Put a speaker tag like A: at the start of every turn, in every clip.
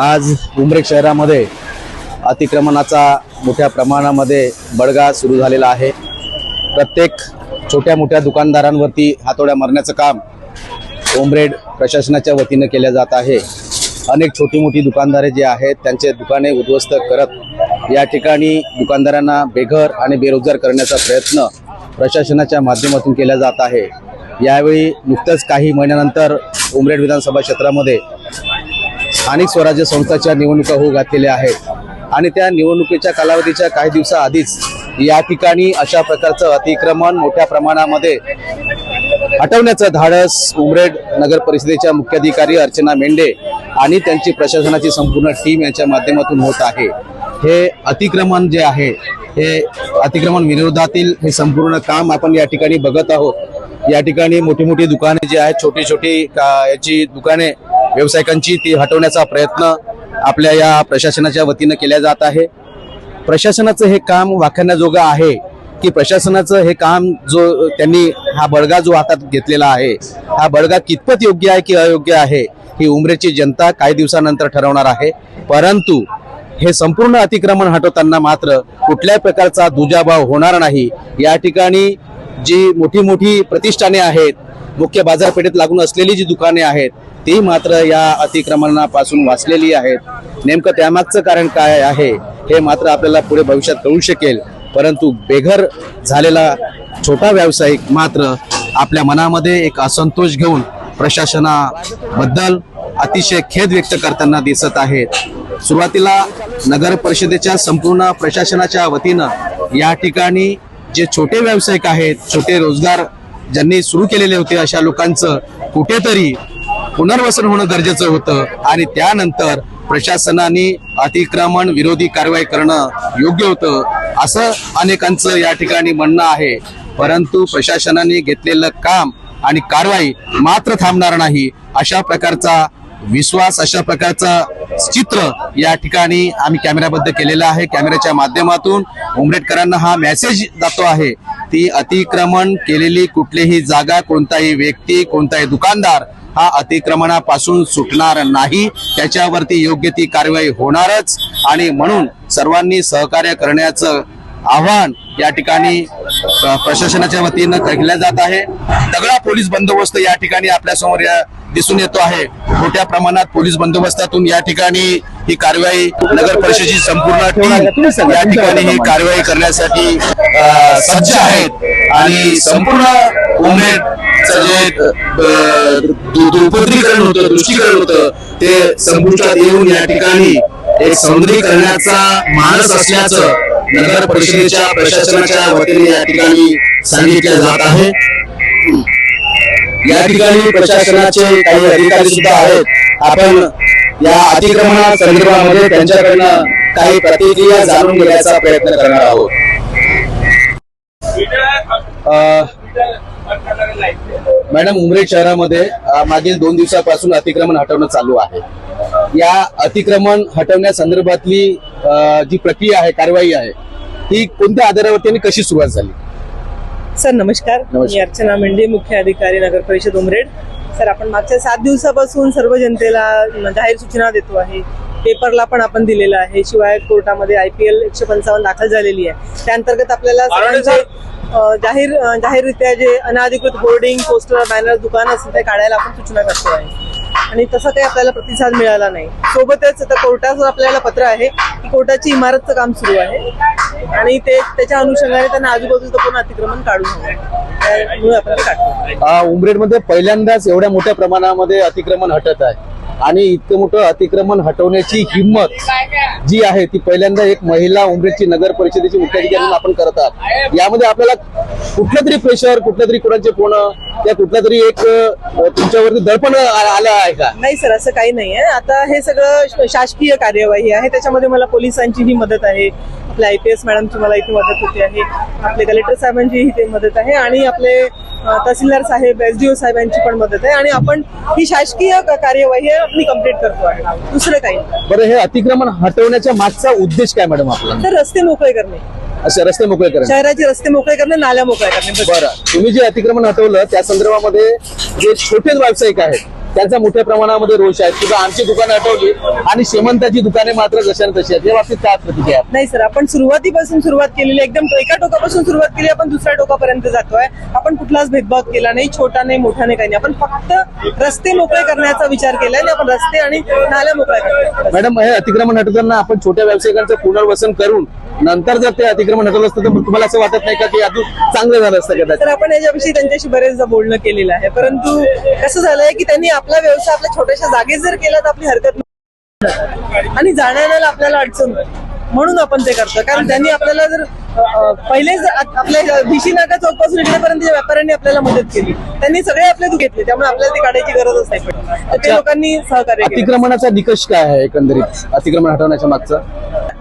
A: आज उमरेड शहरामध्ये अतिक्रमणाचा मोठ्या प्रमाणामध्ये बडगा सुरू झालेला आहे. प्रत्येक छोट्या मोठ्या दुकानदारांवरती हातोड्या मारण्याचं काम उमरेड प्रशासनाच्या वतीनं केलं जात आहे. अनेक छोटी मोठी दुकानदारे जे आहेत त्यांचे दुकाने उद्ध्वस्त करत या ठिकाणी दुकानदारांना बेघर आणि बेरोजगार करण्याचा प्रयत्न प्रशासनाच्या माध्यमातून केला जात आहे. यावेळी नुकतंच काही महिन्यानंतर उमरेड विधानसभा क्षेत्रामध्ये स्थानिक स्वराज्य संस्थाच्या निवडणुका होऊ घातलेल्या आहेत. आणि त्या निवडणुकीच्या कालावधीच्या काही दिवसाआधीच या ठिकाणी अशा प्रकारचं अतिक्रमण मोठ्या प्रमाणामध्ये हटवण्याचं धाडस उमरेड नगर परिषदेच्या मुख्याधिकारी अर्चना मेंढे आणि त्यांची प्रशासनाची संपूर्ण टीम यांच्या माध्यमातून होत आहे. हे अतिक्रमण जे आहे हे अतिक्रमण विरोधातील हे संपूर्ण काम आपण या ठिकाणी बघत आहोत. या ठिकाणी मोठी मोठी दुकाने जी आहेत छोटी छोटी का- याची दुकाने व्यावसायिकांची ती हटवण्याचा प्रयत्न आपल्या या प्रशासनाच्या वतीनं केल्या जात आहे. प्रशासनाचं हे काम वाखाणण्याजोगं आहे की प्रशासनाचं हे काम जो त्यांनी हा बळगा जो हातात घेतलेला आहे हा बळगा कितपत योग्य आहे की अयोग्य आहे ही उमरेची जनता काही दिवसानंतर ठरवणार आहे. परंतु हे संपूर्ण अतिक्रमण हटवताना मात्र कुठल्याही प्रकारचा दुजाभाव होणार नाही. या ठिकाणी जी मोठी मोठी प्रतिष्ठाने आहेत मुख्य बाजारपेठेत लागून असलेली जी दुकाने आहेत ती मात्र या अतिक्रमणापासून वाचलेली आहेत. नेमकं त्यामागचं कारण काय आहे हे मात्र आपल्याला पुढे भविष्यात कळू शकेल. परंतु बेघर झालेला छोटा व्यावसायिक मात्र आपल्या मनामध्ये एक असंतोष घेऊन प्रशासनाबद्दल अतिशय खेद व्यक्त करताना दिसत आहेत. सुरुवातीला नगर परिषदेच्या संपूर्ण प्रशासनाच्या वतीनं या ठिकाणी जे छोटे व्यावसायिक आहेत छोटे रोजगार ज्यांनी सुरू केलेले होते अशा लोकांचं कुठेतरी पुनर्वसन होणं गरजेचं होतं. आणि त्यानंतर प्रशासनाने अतिक्रमण विरोधी कारवाई करणं योग्य होतं असं अनेकांचं या ठिकाणी म्हणणं आहे. परंतु प्रशासनाने घेतलेलं काम आणि कारवाई मात्र थांबणार नाही अशा प्रकारचा विश्वास अशा प्रकारचं चित्र या ठिकाणी आम्ही कॅमेऱ्याबद्ध केलेलं आहे. कॅमेऱ्याच्या माध्यमातून उमरेटकरांना हा मेसेज जातो आहे. ती अतिक्रमण केलेली कुठलीही जागा कोणताही व्यक्ती कोणताही दुकानदार हा अतिक्रमणापासून सुटणार नाही. त्याच्यावरती योग्य ती कारवाई होणारच. आणि म्हणून सर्वांनी सहकार्य करण्याचं आव्हान या ठिकाणी प्रशासनाच्या वतीनं केलं जात आहे. तगडा पोलीस बंदोबस्त या ठिकाणी आपल्यासमोर या दिसून येतो आहे. मोठ्या प्रमाणात पोलीस बंदोबस्तातून या ठिकाणी ही कारवाई नगर परिषदेची संपूर्ण टीम या ठिकाणी ही कारवाई करण्यासाठी सज्ज आहेत. आणि संपूर्ण उमेदचं जे अ, दु- दुर्पत्रीकरण होतं दृष्टीकरण होतं ते संपुष्टात येऊन या ठिकाणी एक सौंदर्यीकरणाचा मानस असल्याचं नगर परिषदेच्या प्रशासनाच्या वतीने या ठिकाणी सांगितलं जात आहे. या ठिकाणी प्रशासनाचे काही अधिकारी सुद्धा आहेत. आपण या अतिक्रमणा संदर्भामध्ये त्यांच्याकडनं काही प्रतिक्रिया जाणून घेण्याचा प्रयत्न करणार आहोत. मॅडम उमरेड शहरामध्ये मागील दोन दिवसापासून अतिक्रमण हटवणं चालू आहे. या अतिक्रमण हटवण्यासंदर्भातली जी प्रक्रिया आहे कारवाई आहे ती कोणत्या आधारावरती आणि कशी सुरुवात झाली?
B: सर नमस्कार.
A: नमस्कार.
B: मी अर्चना मेंढे मुख्य अधिकारी नगर परिषद उमरेड. सर आपण मागच्या सात दिवसापासून सर्व जनतेला जाहीर सूचना देतो आहे. पेपरला पण आपण दिलेलं आहे. शिवाय कोर्टामध्ये आय पी एल एकशे पंचावन्न दाखल झालेली आहे. त्या अंतर्गत आपल्याला सर्वांचे अं, जाहीर अं, जाहीररित्या जे अनाधिकृत होर्डिंग पोस्टर बॅनर दुकान असतील ते काढायला आपण सूचना करतो आहे. आणि तसा काही आपल्याला प्रतिसाद मिळाला नाही. सोबतच आता कोर्टाचं आपल्याला पत्र आहे की कोर्टाची इमारतचं काम सुरू आहे. आणि ते त्याच्या अनुषंगाने त्यांना आजूबाजूचं पण अतिक्रमण काढून त्यामुळे आपण ते काढतो
A: अ, उमरेडमध्ये पहिल्यांदाच एवढ्या मोठ्या प्रमाणामध्ये अतिक्रमण हटत आहे. आणि इतकं मोठं अतिक्रमण हटवण्याची हिंमत जी आहे ती पहिल्यांदा एक महिला उमरेडची नगर परिषदेची मुख्याधिकारी म्हणून आपण करत आहात. यामध्ये आपल्याला कुठलं तरी प्रेशर कुठल्या तरी कोणाचे फोन त्या कुठल्या तरी एक अ, तुमच्यावरती दडपण आ- आलं आहे का?
B: नाही सर असं काही नाही आहे. आता हे सगळं श- शासकीय कार्यवाही आहे. त्याच्यामध्ये मला पोलिसांची ही मदत आहे. आपल्या आय पी एस मॅडमची मला इथे मदत होती आहे. आपले कलेक्टर साहेबांची इथे मदत आहे आणि आपले तहसीलदार साहेब एस डी ओ साहेबांची पण मदत आहे. आणि आपण ही शासकीय कार्यवाही आपली कंप्लीट करतो आहे. दुसरं काही
A: बरं हे अतिक्रमण हटवण्याच्या मागचा उद्देश काय मॅडम आपला?
B: तर रस्ते मोकळे करणे.
A: असे रस्ते मोकळे करणे.
B: शहराचे रस्ते मोकळे करणे नाल्या मोकळ्या करणे.
A: बरं तुम्ही जे अतिक्रमण हटवलं त्या संदर्भामध्ये जे छोटे व्यावसायिक आहेत त्यांचा मोठ्या प्रमाणामध्ये रोष आहे. किंवा आमची दुकानं हटवली आणि श्रीमंताची दुकाने मात्र जशान तशी आहेत. या बाबतीत काय प्रतिक्रिया आहे?
B: नाही सर आपण सुरुवातीपासून सुरुवात केलेली. एकदम एका टोकापासून सुरुवात केली आपण दुसऱ्या टोकापर्यंत जातोय. आपण कुठलाच भेदभाव केला नाही छोटा नाही मोठा नाही काही नाही. आपण फक्त रस्ते मोकळे करण्याचा विचार केला आणि आपण रस्ते आणि नाल्या मोकळ्या करतोय.
A: मॅडम हे अतिक्रमण हटवताना आपण छोट्या व्यावसायिकांचं पुनर्वसन करून नंतर जर ते अतिक्रमण हटवलं असतं तर तुम्हाला असं वाटत नाही का की अजून चांगलं झालं असतं कदाचित?
B: तर आपण याच्याविषयी त्यांच्याशी बरेचदा बोलणं केलेलं आहे. परंतु कसं झालंय की त्यांनी आपला व्यवसाय आपल्या छोट्याशा जागेत जर केला तर आपली हरकत नाही. आणि जाण्याला आपल्याला अडचण. म्हणून आपण ते करतो. कारण त्यांनी आपल्याला जर पहिलेच आपल्या भिशी नाका चौकपासून इकडेपर्यंत व्यापाऱ्यांनी आपल्याला मदत केली त्यांनी सगळे आपले घेतले. त्यामुळे आपल्याला ते काढायची गरजच नाही पडली तर ते. लोकांनी सहकार्य
A: अतिक्रमणाचा निकष काय आहे एकंदरीत? अतिक्रमण हटवण्याच्या मागचा?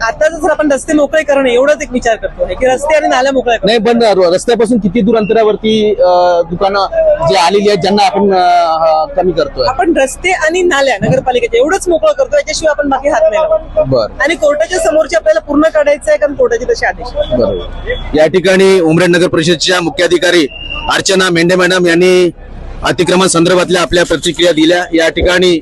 B: आता जर आपण रस्ते मोकळे करणे एवढाच एक विचार करतो की रस्ते आणि नाल्या मोकळ्या करणं.
A: नाही पण रस्त्यापासून किती दूर अंतरावरती अं, दुकानं जे आलेली आहेत ज्यांना आपण अं, कमी करतोय
B: आपण रस्ते आणि नाल्या नगरपालिकेचे एवढंच मोकळं करतो याच्याशिवाय आपण बाकी हात नाही लावत.
A: बर
B: आणि कोर्टाच्या समोरचे आपल्याला पूर्ण काढायचं आहे कारण कोर्टाचे तसे आदेश आहेत.
A: बरोबर या ठिकाणी उमरेड नगर परिषदच्या मुख्याधिकारी अर्चना मेंढे मॅडम यांनी अतिक्रमण संदर्भातल्या आपल्या प्रतिक्रिया दिल्या या ठिकाणी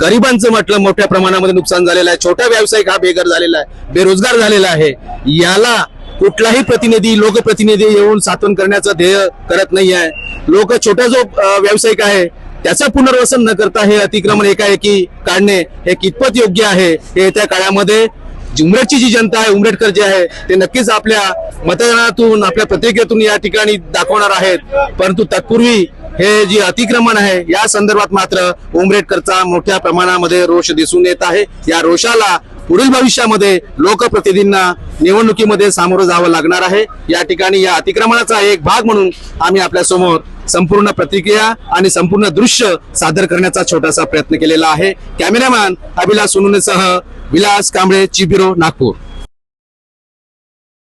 A: गरिबांचं म्हटलं मोठ्या प्रमाणामध्ये नुकसान झालेलं आहे. छोटा व्यावसायिक हा बेघर झालेला आहे बेरोजगार झालेला आहे. याला कुठलाही प्रतिनिधी लोकप्रतिनिधी येऊन सातवन करण्याचं ध्येय करत नाही आहे लोक छोटा जो व्यावसायिक आहे त्याचं पुनर्वसन न करता हे अतिक्रमण एकाएकी काढणे हे कितपत योग्य आहे हे येत्या काळामध्ये जी उमरेडची जी जनता आहे उमरेडकर जे आहे ते नक्कीच आपल्या मतदानातून आपल्या प्रतिक्रियेतून या ठिकाणी दाखवणार आहेत. परंतु तत्पूर्वी हे जे अतिक्रमण आहे या संदर्भात मात्र उमरेडकरचा मोठ्या प्रमाणामध्ये रोष दिसून येत आहे. या रोषाला पुढील भविष्यामध्ये लोकप्रतिनिधींना निवडणुकीमध्ये सामोरं जावं लागणार आहे. या ठिकाणी या अतिक्रमणाचा एक भाग म्हणून आम्ही आपल्यासमोर संपूर्ण प्रतिक्रिया आणि संपूर्ण दृश्य सादर करण्याचा छोटासा प्रयत्न केलेला आहे. कॅमेरामॅन अभिलाष सोनुनेसह विलास कांबळे चिबिरो नागपूर.